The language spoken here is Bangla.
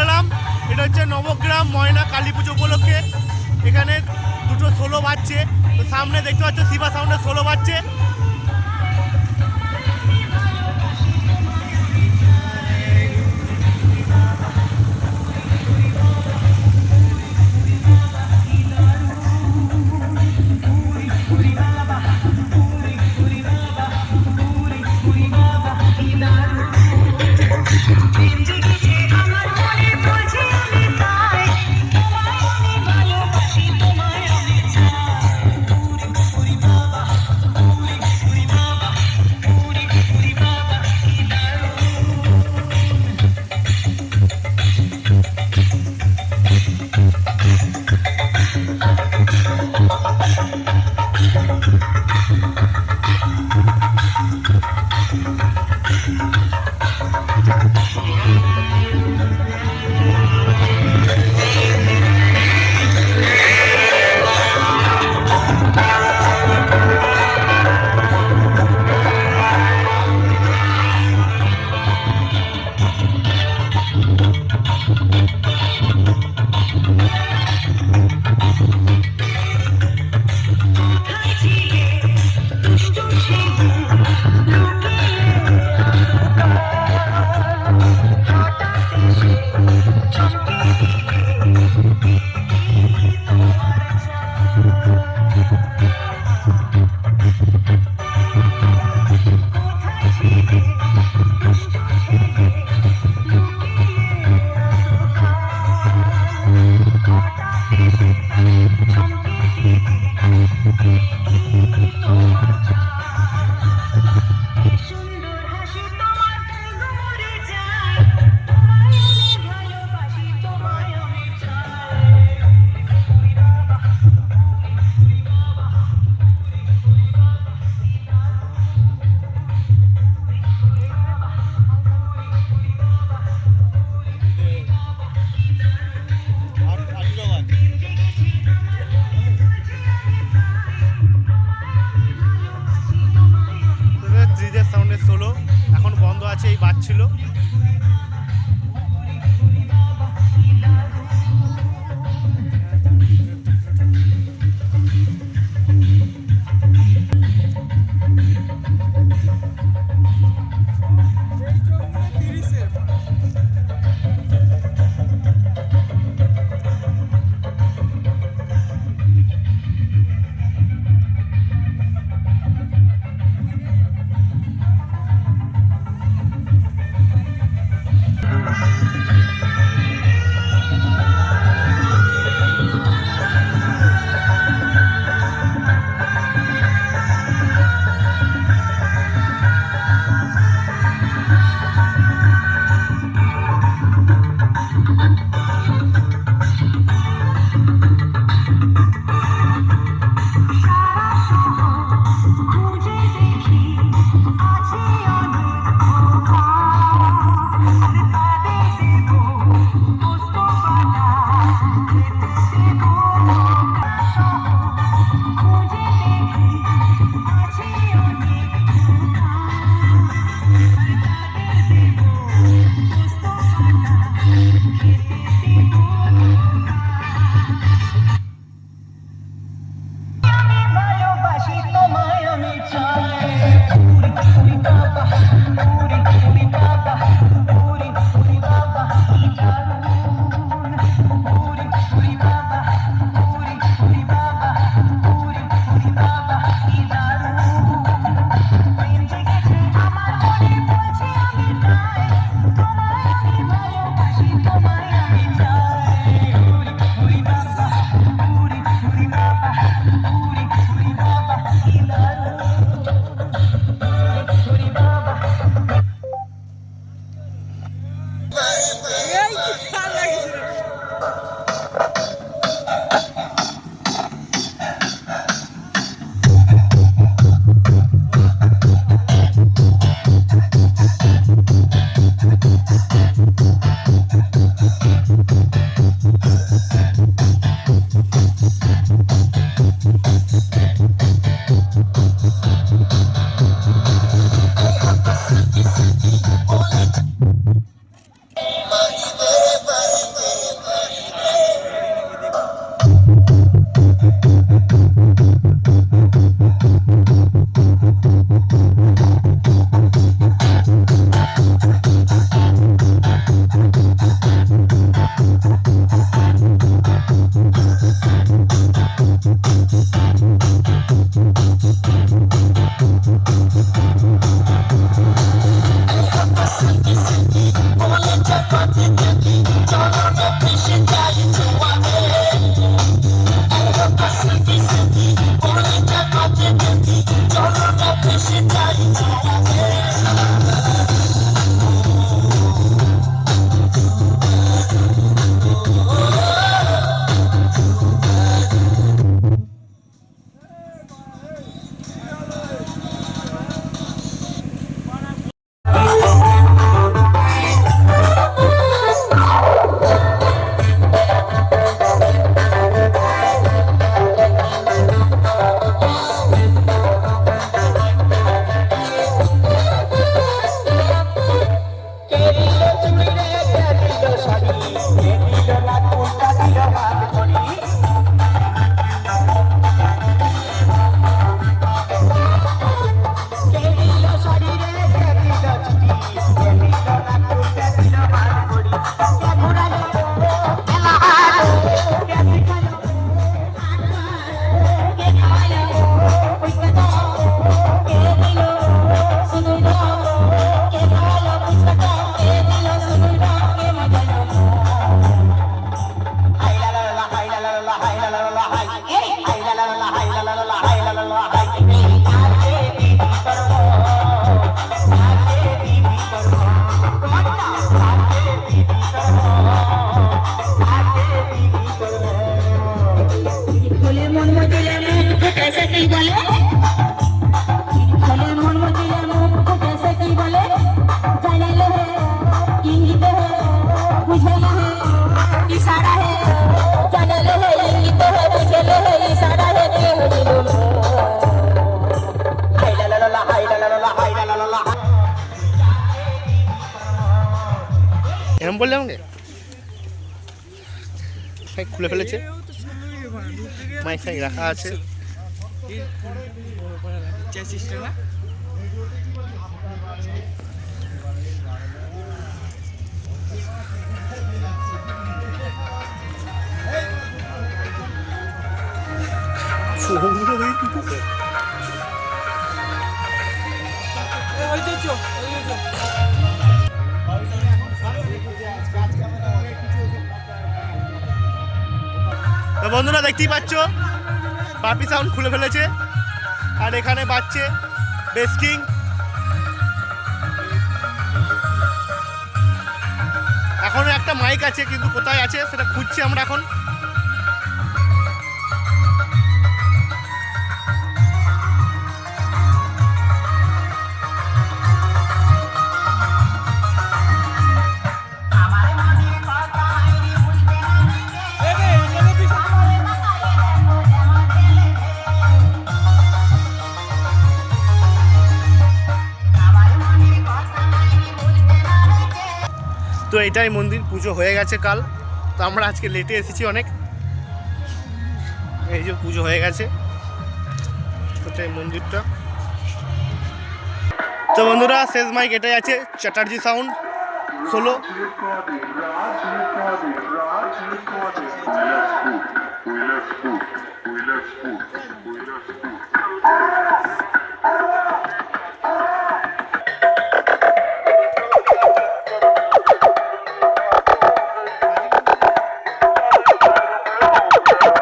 দাঁড়ালাম এটা হচ্ছে নবগ্রাম ময়না কালী পুজো উপলক্ষে। এখানে দুটো ষোলো বাজছে। তো সামনে দেখতে পাচ্ছ, শিবা সামনে ষোলো বাজছে। ষোলো এখন বন্ধ আছে এই বাস ছিল। Thank you. বললে আমাকে খুলে ফেলেছে মাইক ফাইক রাখা আছে তো বন্ধুরা দেখতেই পাচ্ছ পাপি সাউন্ড খুলে ফেলেছে, আর এখানে বাচ্চে বেস্কিং এখনও একটা মাইক আছে, কিন্তু কোথায় আছে সেটা খুঁজছি আমরা এখন। তো এটাই মন্দির পুজো হয়ে গেছে কাল তো আমরা আজকে লেটে এসেছি অনেক এই যে পুজো হয়ে গেছে ওটাই মন্দিরটা তো বন্ধুরা শেষ মাইক এটাই আছে চ্যাটার্জি সাউন্ড ষোলো Woo!